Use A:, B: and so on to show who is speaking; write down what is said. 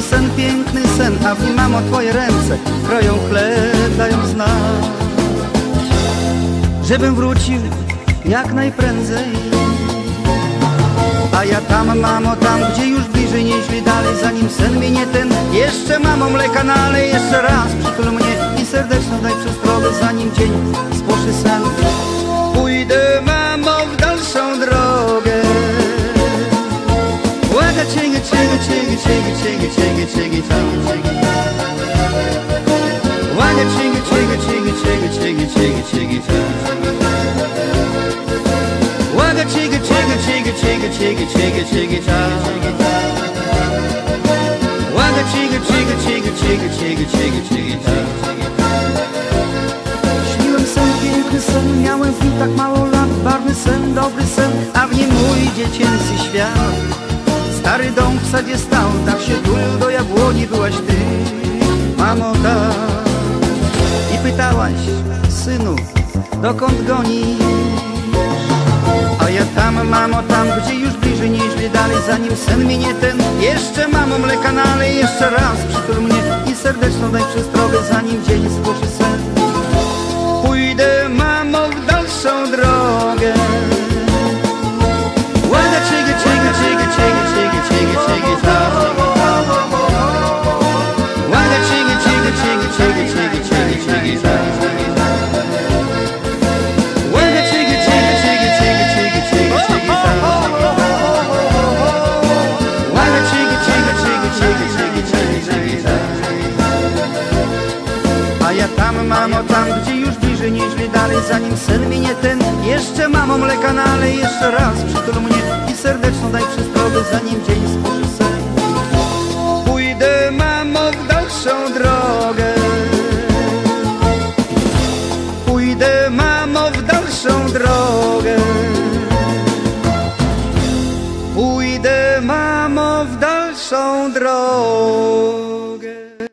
A: sen, piękny sen, a w nim mamo twoje ręce kroją chleb, dają znak. Żebym wrócił jak najprędzej. A ja tam, mamo, tam, gdzie już bliżej, nieźli dalej, zanim sen minie ten. Jeszcze mamo mleka nalej, jeszcze raz przytul mnie i serdeczną daj przestrogę, zanim dzień spłoszy sen. chigga chigga chigga chigga chigga Wanga chigga chigga chigga chigga chigga chigga chigga chigga Wanga chigga chigga chigga chigga chigga chigga chigga chigga Wanga chigga chigga chigga chigga chigga chigga chigga chigga Śniłem sen, piękny sen, miałem w nim tak mało lat Barwny sen, dobry sen, a w nim mój dziecięcy świat Stary dom w sadzie stał, tak się tulił do jabłoni Byłaś ty, mamo, tak I pytałaś, synu, dokąd gonisz? A ja tam, mamo, tam, gdzie już bliżej, nieźli dalej Zanim sen minie ten, jeszcze mamo mleka nalej Jeszcze raz przytul mnie i serdeczną daj przestrogę Zanim dzień mamo, tam, gdzie już bliżej, nieźli dalej Zanim sen minie ten, jeszcze mamo mleka nalej Jeszcze raz przytul mnie i serdeczną daj przestrogę Zanim dzień spoży Pójdę, mamo, w dalszą drogę Pójdę, mamo, w dalszą drogę